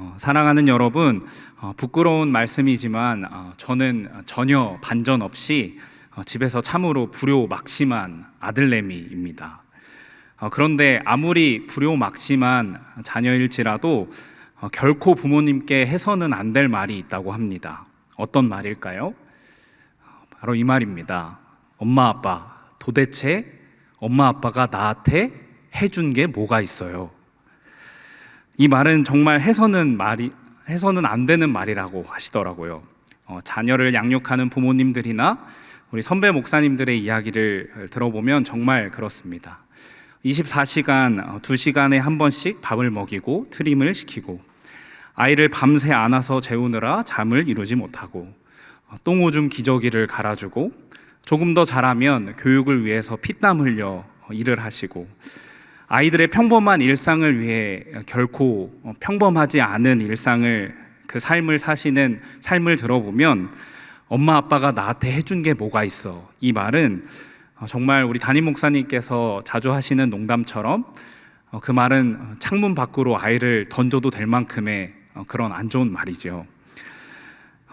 어, 사랑하는 여러분, 어, 부끄러운 말씀이지만 어, 저는 전혀 반전 없이 어, 집에서 참으로 불효막심한 아들내미입니다. 어, 그런데 아무리 불효막심한 자녀일지라도 어, 결코 부모님께 해서는 안 될 말이 있다고 합니다. 어떤 말일까요? 어, 바로 이 말입니다. 엄마 아빠, 도대체 엄마 아빠가 나한테 해준 게 뭐가 있어요? 이 말은 정말 해서는 말이 해서는 안 되는 말이라고 하시더라고요. 어, 자녀를 양육하는 부모님들이나 우리 선배 목사님들의 이야기를 들어보면 정말 그렇습니다. 24시간, 2시간에 한 번씩 밥을 먹이고 트림을 시키고 아이를 밤새 안아서 재우느라 잠을 이루지 못하고 어, 똥오줌 기저귀를 갈아주고 조금 더 잘하면 교육을 위해서 피땀 흘려 일을 하시고 아이들의 평범한 일상을 위해 결코 평범하지 않은 일상을 그 삶을 사시는 삶을 들어보면 엄마 아빠가 나한테 해준 게 뭐가 있어 이 말은 정말 우리 담임 목사님께서 자주 하시는 농담처럼 그 말은 창문 밖으로 아이를 던져도 될 만큼의 그런 안 좋은 말이죠.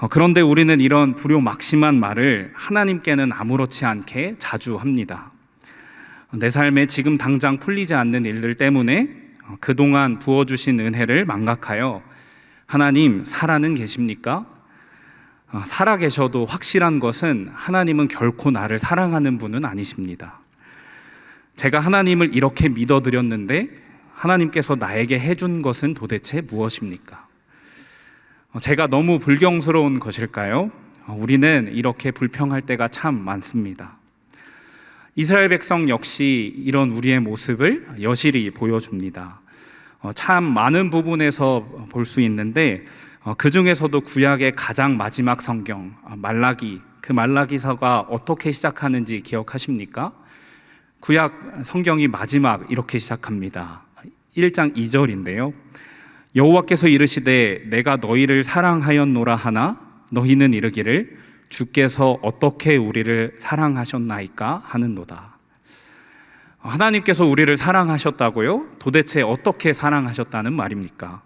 그런데 우리는 이런 불효 막심한 말을 하나님께는 아무렇지 않게 자주 합니다. 내 삶에 지금 당장 풀리지 않는 일들 때문에 그동안 부어주신 은혜를 망각하여 하나님 살아는 계십니까? 살아 계셔도 확실한 것은 하나님은 결코 나를 사랑하는 분은 아니십니다. 제가 하나님을 이렇게 믿어드렸는데 하나님께서 나에게 해준 것은 도대체 무엇입니까? 제가 너무 불경스러운 것일까요? 우리는 이렇게 불평할 때가 참 많습니다. 이스라엘 백성 역시 이런 우리의 모습을 여실히 보여줍니다. 어, 참 많은 부분에서 볼 수 있는데 어, 그 중에서도 구약의 가장 마지막 성경 어, 말라기 그 말라기서가 어떻게 시작하는지 기억하십니까? 구약 성경이 마지막 이렇게 시작합니다. 1장 2절인데요. 여호와께서 이르시되 내가 너희를 사랑하였노라 하나 너희는 이르기를 주께서 어떻게 우리를 사랑하셨나이까 하는노다. 하나님께서 우리를 사랑하셨다고요? 도대체 어떻게 사랑하셨다는 말입니까?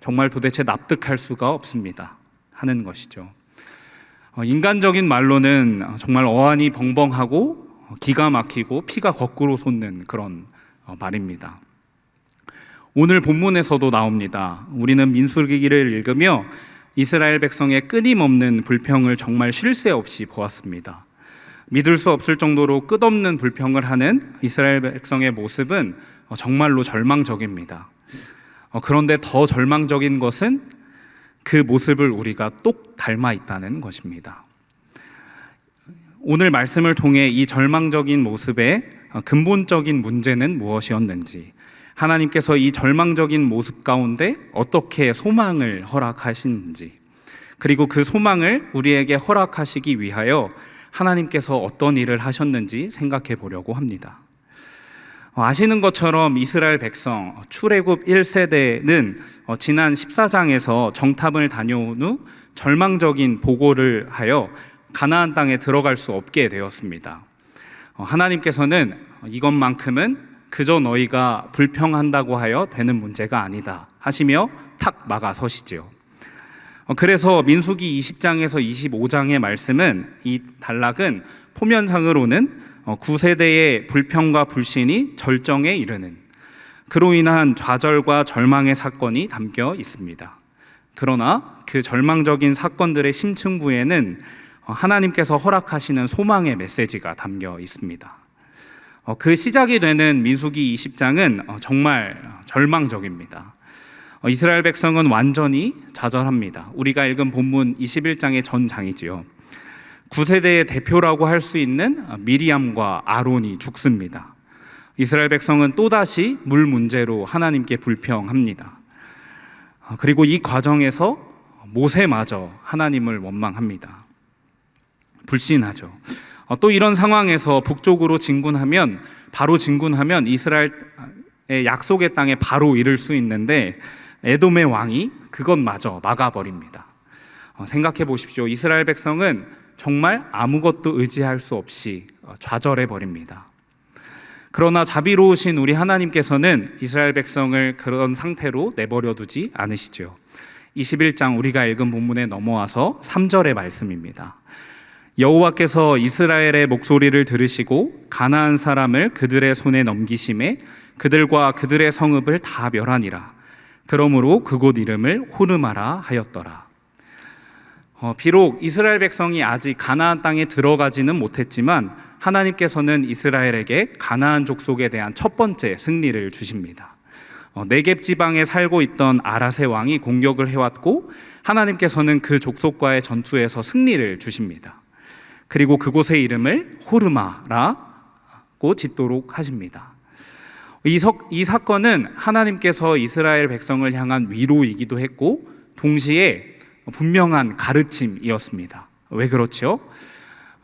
정말 도대체 납득할 수가 없습니다. 하는 것이죠. 어, 인간적인 말로는 정말 어안이 벙벙하고 기가 막히고 피가 거꾸로 솟는 그런 어, 말입니다. 오늘 본문에서도 나옵니다. 우리는 민수기를 읽으며 이스라엘 백성의 끊임없는 불평을 정말 쉴 새 없이 보았습니다. 믿을 수 없을 정도로 끝없는 불평을 하는 이스라엘 백성의 모습은 정말로 절망적입니다. 어, 그런데 더 절망적인 것은 그 모습을 우리가 똑 닮아 있다는 것입니다. 오늘 말씀을 통해 이 절망적인 모습의 근본적인 문제는 무엇이었는지, 하나님께서 이 절망적인 모습 가운데 어떻게 소망을 허락하시는지, 그리고 그 소망을 우리에게 허락하시기 위하여 하나님께서 어떤 일을 하셨는지 생각해 보려고 합니다. 어, 아시는 것처럼 이스라엘 백성 출애굽 1세대는 어, 지난 14장에서 정탐을 다녀온 후 절망적인 보고를 하여 가나안 땅에 들어갈 수 없게 되었습니다. 어, 하나님께서는 이것만큼은 그저 너희가 불평한다고 하여 되는 문제가 아니다 하시며 탁 막아서시지요. 어, 그래서 민수기 20장에서 25장의 말씀은 이 단락은 포면상으로는 9세대의 어, 불평과 불신이 절정에 이르는 그로 인한 좌절과 절망의 사건이 담겨 있습니다. 그러나 그 절망적인 사건들의 심층부에는 어, 하나님께서 허락하시는 소망의 메시지가 담겨 있습니다. 어, 그 시작이 되는 민수기 20장은 어, 정말 절망적입니다. 어, 이스라엘 백성은 완전히 좌절합니다. 우리가 읽은 본문 21장의 전장이지요. 9세대의 대표라고 할 수 있는 미리암과 아론이 죽습니다. 이스라엘 백성은 또다시 물 문제로 하나님께 불평합니다. 그리고 이 과정에서 모세마저 하나님을 원망합니다. 불신하죠. 어, 또 이런 상황에서 북쪽으로 진군하면 바로 진군하면 이스라엘의 약속의 땅에 바로 이를 수 있는데 에돔의 왕이 그것마저 막아버립니다. 어, 생각해 보십시오. 이스라엘 백성은 정말 아무것도 의지할 수 없이 어, 좌절해 버립니다. 그러나 자비로우신 우리 하나님께서는 이스라엘 백성을 그런 상태로 내버려 두지 않으시죠. 21장 우리가 읽은 본문에 넘어와서 3절의 말씀입니다. 여호와께서 이스라엘의 목소리를 들으시고 가나안 사람을 그들의 손에 넘기심에 그들과 그들의 성읍을 다 멸하니라. 그러므로 그곳 이름을 호르마라 하였더라. 어, 비록 이스라엘 백성이 아직 가나안 땅에 들어가지는 못했지만 하나님께서는 이스라엘에게 가나안 족속에 대한 첫 번째 승리를 주십니다. 어, 네겝 지방에 살고 있던 아라세 왕이 공격을 해왔고 하나님께서는 그 족속과의 전투에서 승리를 주십니다. 그리고 그곳의 이름을 호르마라고 짓도록 하십니다. 이, 석, 이 사건은 하나님께서 이스라엘 백성을 향한 위로이기도 했고 동시에 분명한 가르침이었습니다. 왜 그렇죠?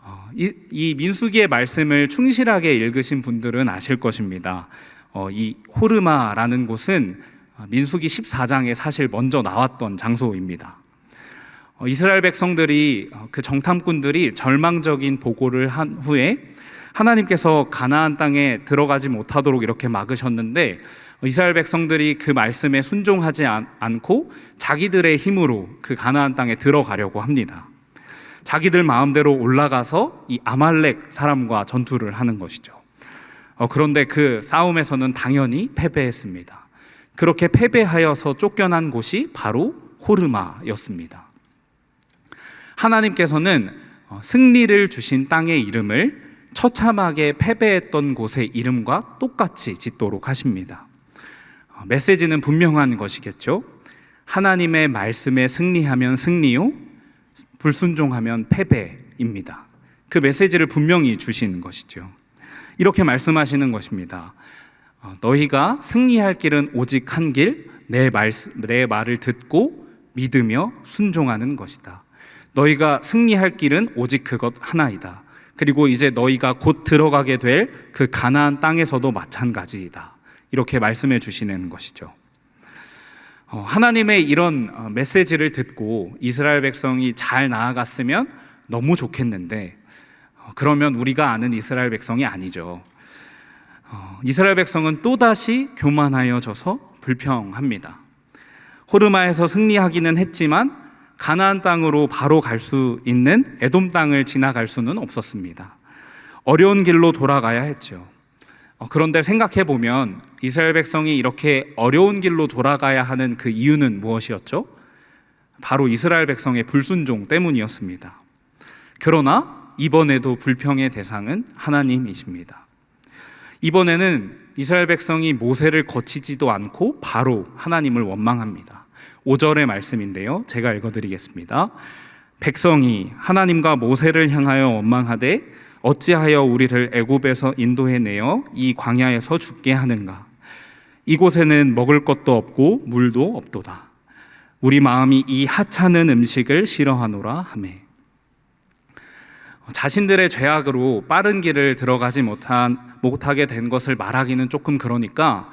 어, 이, 이 민수기의 말씀을 충실하게 읽으신 분들은 아실 것입니다. 어, 이 호르마라는 곳은 민수기 14장에 사실 먼저 나왔던 장소입니다. 어, 이스라엘 백성들이 어, 그 정탐꾼들이 절망적인 보고를 한 후에 하나님께서 가나안 땅에 들어가지 못하도록 이렇게 막으셨는데 이스라엘 백성들이 그 말씀에 순종하지 않, 않고 자기들의 힘으로 그 가나안 땅에 들어가려고 합니다. 자기들 마음대로 올라가서 이 아말렉 사람과 전투를 하는 것이죠. 어, 그런데 그 싸움에서는 당연히 패배했습니다. 그렇게 패배하여서 쫓겨난 곳이 바로 호르마였습니다. 하나님께서는 어, 승리를 주신 땅의 이름을 처참하게 패배했던 곳의 이름과 똑같이 짓도록 하십니다. 어, 메시지는 분명한 것이겠죠. 하나님의 말씀에 승리하면 승리요, 불순종하면 패배입니다. 그 메시지를 분명히 주시는 것이죠. 이렇게 말씀하시는 것입니다. 어, 너희가 승리할 길은 오직 한 길, 내, 말, 내 말을 듣고 믿으며 순종하는 것이다. 너희가 승리할 길은 오직 그것 하나이다. 그리고 이제 너희가 곧 들어가게 될 그 가나안 땅에서도 마찬가지이다. 이렇게 말씀해 주시는 것이죠. 어, 하나님의 이런 어, 메시지를 듣고 이스라엘 백성이 잘 나아갔으면 너무 좋겠는데 어, 그러면 우리가 아는 이스라엘 백성이 아니죠. 이스라엘 백성은 또다시 교만하여져서 불평합니다. 호르마에서 승리하기는 했지만 가나안 땅으로 바로 갈 수 있는 에돔 땅을 지나갈 수는 없었습니다. 어려운 길로 돌아가야 했죠. 어, 그런데 생각해 보면 이스라엘 백성이 이렇게 어려운 길로 돌아가야 하는 그 이유는 무엇이었죠? 바로 이스라엘 백성의 불순종 때문이었습니다. 그러나 이번에도 불평의 대상은 하나님이십니다. 이번에는 이스라엘 백성이 모세를 거치지도 않고 바로 하나님을 원망합니다. 5절의 말씀인데요. 제가 읽어드리겠습니다. 백성이 하나님과 모세를 향하여 원망하되 어찌하여 우리를 애굽에서 인도해 내어 이 광야에서 죽게 하는가? 이곳에는 먹을 것도 없고 물도 없도다. 우리 마음이 이 하찮은 음식을 싫어하노라 하매. 자신들의 죄악으로 빠른 길을 들어가지 못한 못하게 된 것을 말하기는 조금 그러니까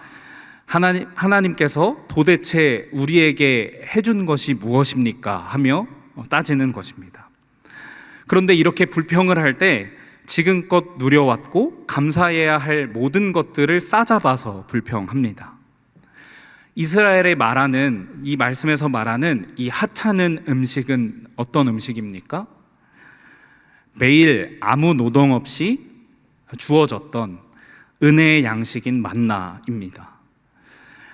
하나님, 하나님께서 도대체 우리에게 해준 것이 무엇입니까? 하며 따지는 것입니다. 그런데 이렇게 불평을 할 때 지금껏 누려왔고 감사해야 할 모든 것들을 싸잡아서 불평합니다. 이스라엘의 말하는 이 말씀에서 말하는 이 하찮은 음식은 어떤 음식입니까? 매일 아무 노동 없이 주어졌던 은혜의 양식인 만나입니다.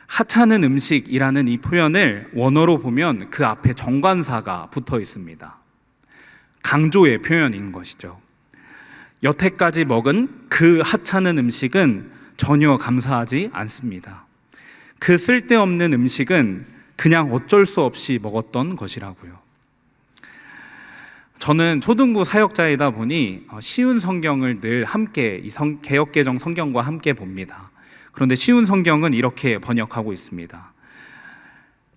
하찮은 음식이라는 이 표현을 원어로 보면 그 앞에 정관사가 붙어 있습니다. 강조의 표현인 것이죠. 여태까지 먹은 그 하찮은 음식은 전혀 감사하지 않습니다. 그 쓸데없는 음식은 그냥 어쩔 수 없이 먹었던 것이라고요. 저는 초등부 사역자이다 보니 어, 쉬운 성경을 늘 함께 이 성, 개혁개정 성경과 함께 봅니다. 그런데 쉬운 성경은 이렇게 번역하고 있습니다.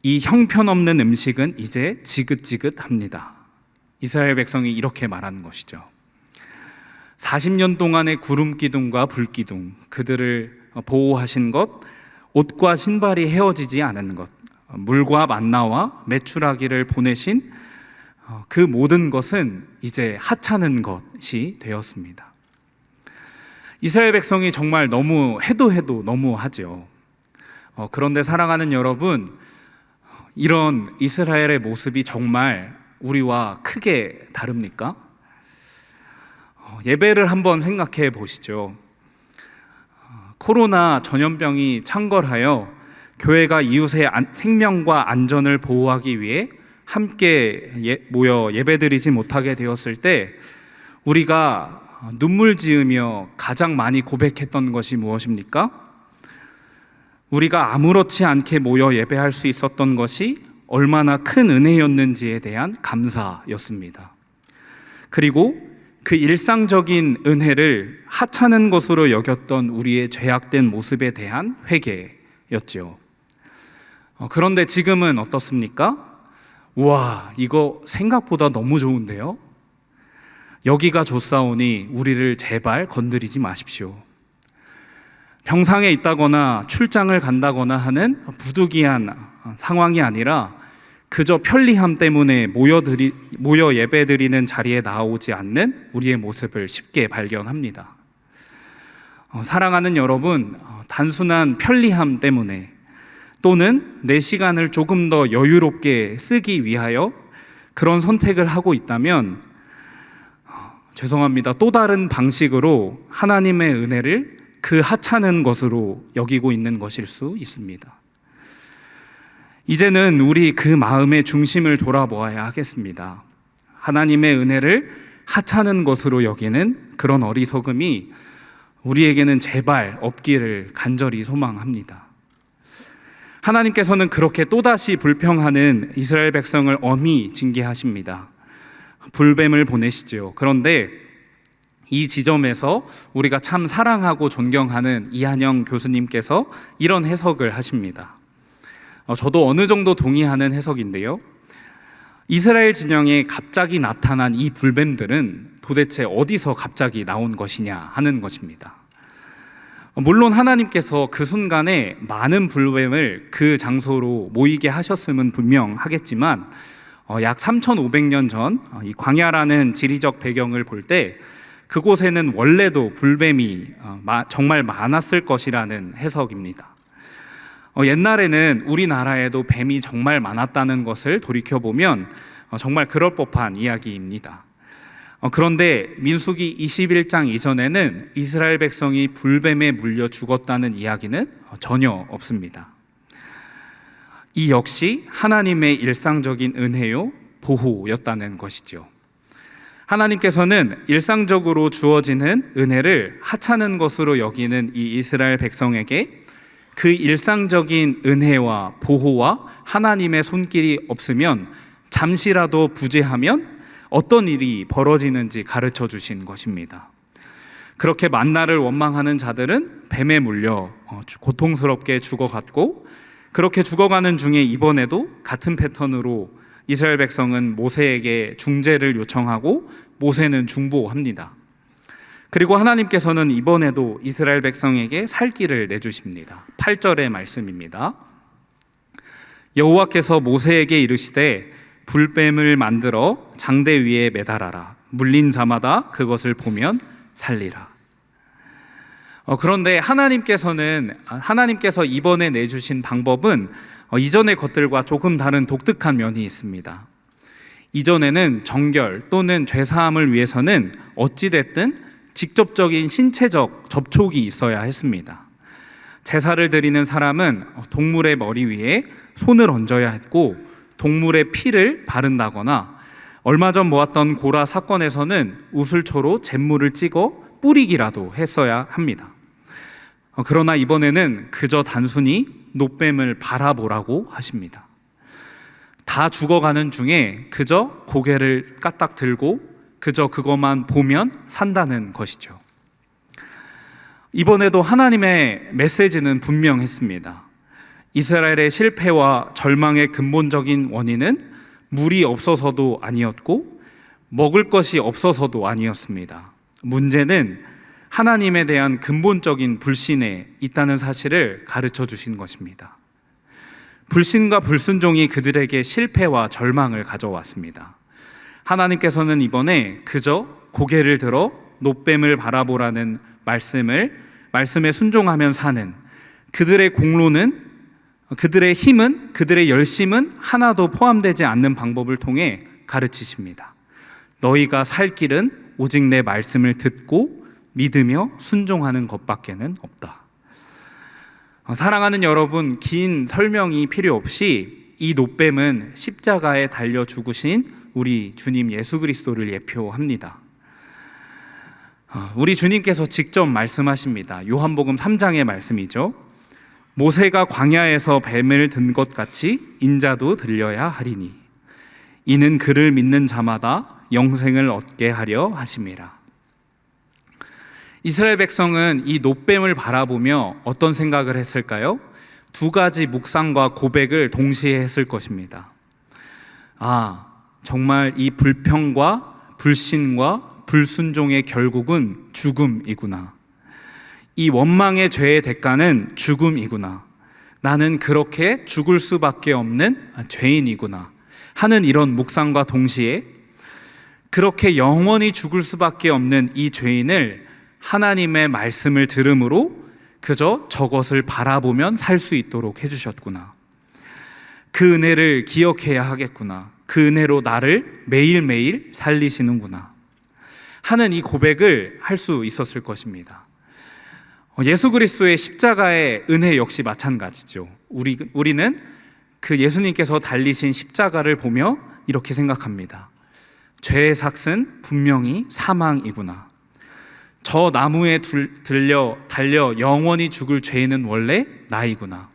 이 형편없는 음식은 이제 지긋지긋합니다. 이스라엘 백성이 이렇게 말하는 것이죠. 40년 동안의 구름 기둥과 불 기둥, 그들을 보호하신 것, 옷과 신발이 헤어지지 않은 것, 물과 만나와 매출하기를 보내신 그 모든 것은 이제 하찮은 것이 되었습니다. 이스라엘 백성이 정말 너무 해도 해도 너무 하죠. 어, 그런데 사랑하는 여러분, 이런 이스라엘의 모습이 정말 우리와 크게 다릅니까? 어, 예배를 한번 생각해 보시죠. 어, 코로나 전염병이 창궐하여 교회가 이웃의 안- 생명과 안전을 보호하기 위해 함께 예- 모여 예배드리지 못하게 되었을 때 우리가 눈물 지으며 가장 많이 고백했던 것이 무엇입니까? 우리가 아무렇지 않게 모여 예배할 수 있었던 것이 얼마나 큰 은혜였는지에 대한 감사였습니다. 그리고 그 일상적인 은혜를 하찮은 것으로 여겼던 우리의 죄악된 모습에 대한 회개였죠. 어, 그런데 지금은 어떻습니까? 와, 이거 생각보다 너무 좋은데요? 여기가 좋사오니 우리를 제발 건드리지 마십시오. 병상에 있다거나 출장을 간다거나 하는 부득이한 상황이 아니라 그저 편리함 때문에 모여드리, 모여 예배드리는 자리에 나오지 않는 우리의 모습을 쉽게 발견합니다. 어, 사랑하는 여러분, 어, 단순한 편리함 때문에 또는 내 시간을 조금 더 여유롭게 쓰기 위하여 그런 선택을 하고 있다면 어, 죄송합니다. 또 다른 방식으로 하나님의 은혜를 그 하찮은 것으로 여기고 있는 것일 수 있습니다. 이제는 우리 그 마음의 중심을 돌아보아야 하겠습니다. 하나님의 은혜를 하찮은 것으로 여기는 그런 어리석음이 우리에게는 제발 없기를 간절히 소망합니다. 하나님께서는 그렇게 또다시 불평하는 이스라엘 백성을 엄히 징계하십니다. 불뱀을 보내시죠. 그런데 이 지점에서 우리가 참 사랑하고 존경하는 이한영 교수님께서 이런 해석을 하십니다. 어, 저도 어느 정도 동의하는 해석인데요. 이스라엘 진영에 갑자기 나타난 이 불뱀들은 도대체 어디서 갑자기 나온 것이냐 하는 것입니다. 어, 물론 하나님께서 그 순간에 많은 불뱀을 그 장소로 모이게 하셨음은 분명하겠지만 어, 약 3,500년 전 이 광야라는 지리적 배경을 볼 때 그곳에는 원래도 불뱀이 어, 마- 정말 많았을 것이라는 해석입니다. 어, 옛날에는 우리나라에도 뱀이 정말 많았다는 것을 돌이켜 보면 어, 정말 그럴 법한 이야기입니다. 어, 그런데 민수기 21장 이전에는 이스라엘 백성이 불뱀에 물려 죽었다는 이야기는 어, 전혀 없습니다. 이 역시 하나님의 일상적인 은혜요 보호였다는 것이죠. 하나님께서는 일상적으로 주어지는 은혜를 하찮은 것으로 여기는 이 이스라엘 백성에게 그 일상적인 은혜와 보호와 하나님의 손길이 없으면 잠시라도 부재하면 어떤 일이 벌어지는지 가르쳐 주신 것입니다. 그렇게 만나를 원망하는 자들은 뱀에 물려 어, 고통스럽게 죽어갔고 그렇게 죽어가는 중에 이번에도 같은 패턴으로 이스라엘 백성은 모세에게 중재를 요청하고 모세는 중보합니다. 그리고 하나님께서는 이번에도 이스라엘 백성에게 살 길을 내주십니다. 8절의 말씀입니다. 여호와께서 모세에게 이르시되 불뱀을 만들어 장대 위에 매달아라. 물린 자마다 그것을 보면 살리라. 어, 그런데 하나님께서는 하나님께서 이번에 내주신 방법은 어, 이전의 것들과 조금 다른 독특한 면이 있습니다. 이전에는 정결 또는 죄 사함을 위해서는 어찌 됐든 직접적인 신체적 접촉이 있어야 했습니다. 제사를 드리는 사람은 동물의 머리 위에 손을 얹어야 했고 동물의 피를 바른다거나 얼마 전 모았던 고라 사건에서는 우슬초로 잿물을 찍어 뿌리기라도 했어야 합니다. 어, 그러나 이번에는 그저 단순히 노뱀을 바라보라고 하십니다. 다 죽어가는 중에 그저 고개를 까딱 들고 그저 그것만 보면 산다는 것이죠. 이번에도 하나님의 메시지는 분명했습니다. 이스라엘의 실패와 절망의 근본적인 원인은 물이 없어서도 아니었고 먹을 것이 없어서도 아니었습니다. 문제는 하나님에 대한 근본적인 불신에 있다는 사실을 가르쳐 주신 것입니다. 불신과 불순종이 그들에게 실패와 절망을 가져왔습니다. 하나님께서는 이번에 그저 고개를 들어 노뱀을 바라보라는 말씀을 말씀에 순종하면 사는 그들의 공로는 그들의 힘은 그들의 열심은 하나도 포함되지 않는 방법을 통해 가르치십니다. 너희가 살 길은 오직 내 말씀을 듣고 믿으며 순종하는 것밖에는 없다. 어, 사랑하는 여러분, 긴 설명이 필요 없이 이 노뱀은 십자가에 달려 죽으신 우리 주님 예수 그리스도를 예표합니다. 어, 우리 주님께서 직접 말씀하십니다. 요한복음 3장의 말씀이죠. 모세가 광야에서 뱀을 든 것 같이 인자도 들려야 하리니 이는 그를 믿는 자마다 영생을 얻게 하려 하심이라. 이스라엘 백성은 이 노뱀을 바라보며 어떤 생각을 했을까요? 두 가지 묵상과 고백을 동시에 했을 것입니다. 아, 정말 이 불평과 불신과 불순종의 결국은 죽음이구나. 이 원망의 죄의 대가는 죽음이구나. 나는 그렇게 죽을 수밖에 없는 죄인이구나. 하는 이런 묵상과 동시에 그렇게 영원히 죽을 수밖에 없는 이 죄인을 하나님의 말씀을 들음으로 그저 저것을 바라보면 살 수 있도록 해주셨구나. 그 은혜를 기억해야 하겠구나. 그 은혜로 나를 매일매일 살리시는구나. 하는 이 고백을 할 수 있었을 것입니다. 예수 그리스도의 십자가의 은혜 역시 마찬가지죠. 우리, 우리는 그 예수님께서 달리신 십자가를 보며 이렇게 생각합니다. 죄의 삭은 분명히 사망이구나. 저 나무에 둘, 들려 달려 영원히 죽을 죄인은 원래 나이구나.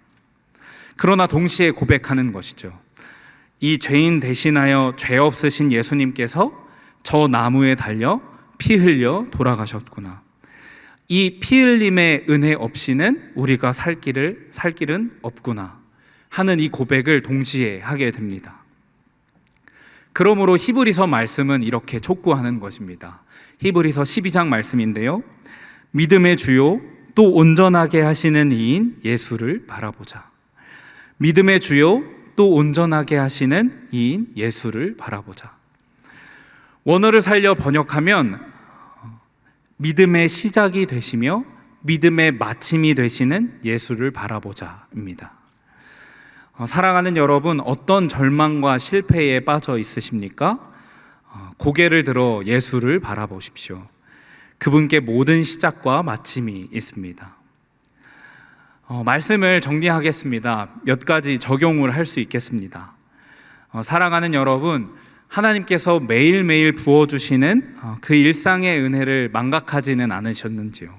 그러나 동시에 고백하는 것이죠. 이 죄인 대신하여 죄 없으신 예수님께서 저 나무에 달려 피 흘려 돌아가셨구나. 이 피 흘림의 은혜 없이는 우리가 살 길을 살 길은 없구나 하는 이 고백을 동시에 하게 됩니다. 그러므로 히브리서 말씀은 이렇게 촉구하는 것입니다. 히브리서 12장 말씀인데요. 믿음의 주요 또 온전하게 하시는 이인 예수를 바라보자. 믿음의 주요 또 온전하게 하시는 이인 예수를 바라보자. 원어를 살려 번역하면 믿음의 시작이 되시며 믿음의 마침이 되시는 예수를 바라보자입니다. 어, 사랑하는 여러분, 어떤 절망과 실패에 빠져 있으십니까? 어, 고개를 들어 예수를 바라보십시오. 그분께 모든 시작과 마침이 있습니다. 어, 말씀을 정리하겠습니다. 몇 가지 적용을 할 수 있겠습니다. 어, 사랑하는 여러분, 하나님께서 매일매일 부어주시는 어, 그 일상의 은혜를 망각하지는 않으셨는지요?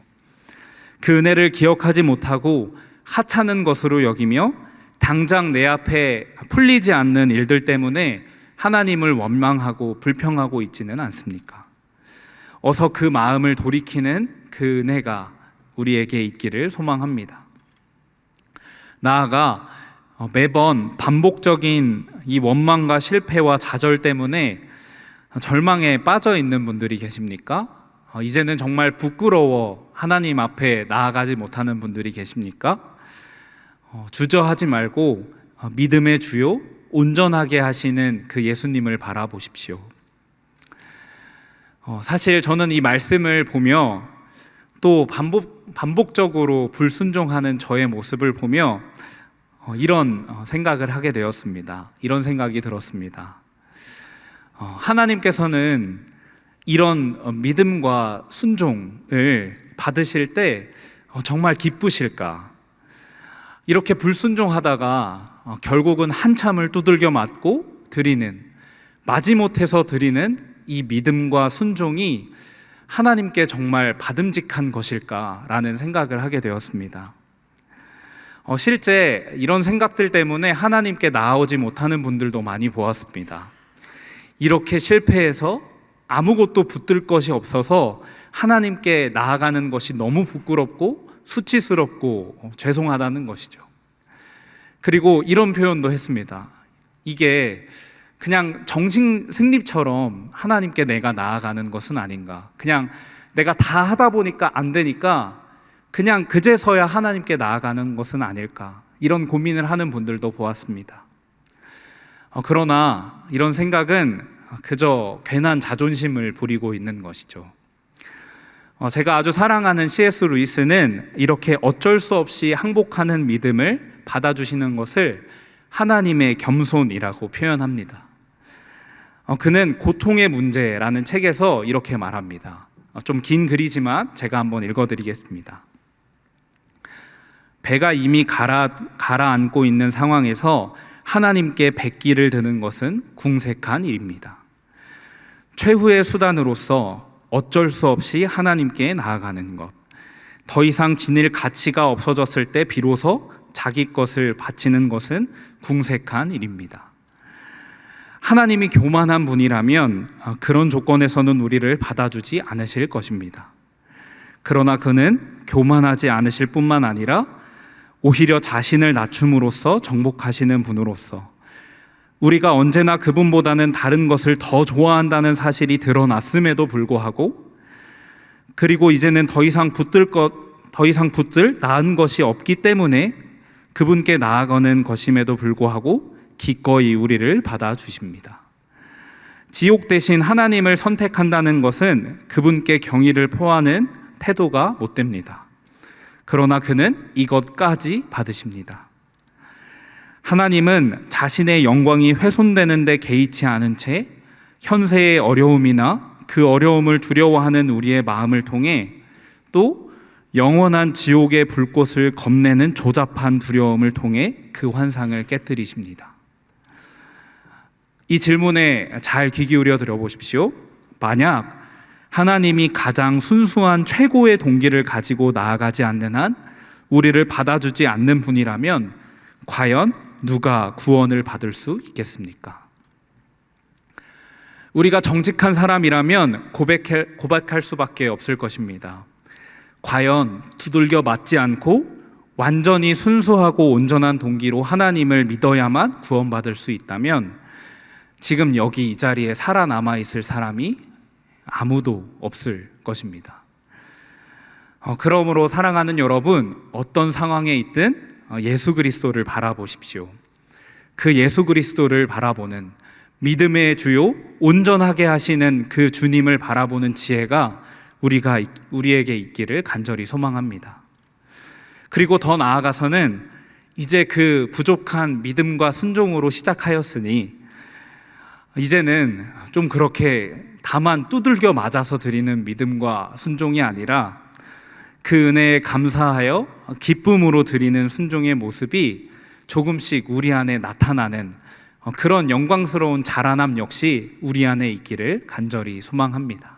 그 은혜를 기억하지 못하고 하찮은 것으로 여기며 당장 내 앞에 풀리지 않는 일들 때문에 하나님을 원망하고 불평하고 있지는 않습니까? 어서 그 마음을 돌이키는 그 은혜가 우리에게 있기를 소망합니다. 나아가 매번 반복적인 이 원망과 실패와 좌절 때문에 절망에 빠져 있는 분들이 계십니까? 어, 이제는 정말 부끄러워 하나님 앞에 나아가지 못하는 분들이 계십니까? 어, 주저하지 말고 어, 믿음의 주요 온전하게 하시는 그 예수님을 바라보십시오. 어, 사실 저는 이 말씀을 보며 또 반복, 반복적으로 불순종하는 저의 모습을 보며 어, 이런 어, 생각을 하게 되었습니다. 이런 생각이 들었습니다. 어, 하나님께서는 이런 어, 믿음과 순종을 받으실 때 어, 정말 기쁘실까? 이렇게 불순종하다가 어, 결국은 한참을 두들겨 맞고 드리는 마지못해서 드리는 이 믿음과 순종이 하나님께 정말 받음직한 것일까라는 생각을 하게 되었습니다. 어, 실제 이런 생각들 때문에 하나님께 나아오지 못하는 분들도 많이 보았습니다. 이렇게 실패해서 아무것도 붙들 것이 없어서 하나님께 나아가는 것이 너무 부끄럽고 수치스럽고 어, 죄송하다는 것이죠. 그리고 이런 표현도 했습니다. 이게 그냥 정신 승립처럼 하나님께 내가 나아가는 것은 아닌가. 그냥 내가 다 하다 보니까 안 되니까 그냥 그제서야 하나님께 나아가는 것은 아닐까. 이런 고민을 하는 분들도 보았습니다. 어, 그러나 이런 생각은 그저 괜한 자존심을 부리고 있는 것이죠. 어, 제가 아주 사랑하는 C.S. 루이스는 이렇게 어쩔 수 없이 항복하는 믿음을 받아주시는 것을 하나님의 겸손이라고 표현합니다. 어, 그는 고통의 문제라는 책에서 이렇게 말합니다. 어, 좀긴 글이지만 제가 한번 읽어드리겠습니다. 배가 이미 가라, 가라앉고 있는 상황에서 하나님께 백기를 드는 것은 궁색한 일입니다. 최후의 수단으로서 어쩔 수 없이 하나님께 나아가는 것. 더 이상 지닐 가치가 없어졌을 때 비로소 자기 것을 바치는 것은 궁색한 일입니다. 하나님이 교만한 분이라면 아, 그런 조건에서는 우리를 받아주지 않으실 것입니다. 그러나 그는 교만하지 않으실 뿐만 아니라 오히려 자신을 낮춤으로써 정복하시는 분으로서 우리가 언제나 그분보다는 다른 것을 더 좋아한다는 사실이 드러났음에도 불구하고 그리고 이제는 더 이상 붙들 것, 더 이상 붙들 나은 것이 없기 때문에 그분께 나아가는 것임에도 불구하고 기꺼이 우리를 받아주십니다. 지옥 대신 하나님을 선택한다는 것은 그분께 경의를 표하는 태도가 못 됩니다. 그러나 그는 이것까지 받으십니다. 하나님은 자신의 영광이 훼손되는데 개의치 않은 채 현세의 어려움이나 그 어려움을 두려워하는 우리의 마음을 통해 또 영원한 지옥의 불꽃을 겁내는 조잡한 두려움을 통해 그 환상을 깨뜨리십니다. 이 질문에 잘 귀 기울여 들어보십시오. 만약 하나님이 가장 순수한 최고의 동기를 가지고 나아가지 않는 한 우리를 받아주지 않는 분이라면 과연 누가 구원을 받을 수 있겠습니까? 우리가 정직한 사람이라면 고백할, 수밖에 없을 것입니다. 과연 두들겨 맞지 않고 완전히 순수하고 온전한 동기로 하나님을 믿어야만 구원받을 수 있다면 지금 여기 이 자리에 살아남아 있을 사람이 아무도 없을 것입니다. 어, 그러므로 사랑하는 여러분, 어떤 상황에 있든 어, 예수 그리스도를 바라보십시오. 그 예수 그리스도를 바라보는 믿음의 주요 온전하게 하시는 그 주님을 바라보는 지혜가 우리가 우리에게 있기를 간절히 소망합니다. 그리고 더 나아가서는 이제 그 부족한 믿음과 순종으로 시작하였으니 이제는 좀 그렇게 다만 두들겨 맞아서 드리는 믿음과 순종이 아니라 그 은혜에 감사하여 기쁨으로 드리는 순종의 모습이 조금씩 우리 안에 나타나는 그런 영광스러운 자라남 역시 우리 안에 있기를 간절히 소망합니다.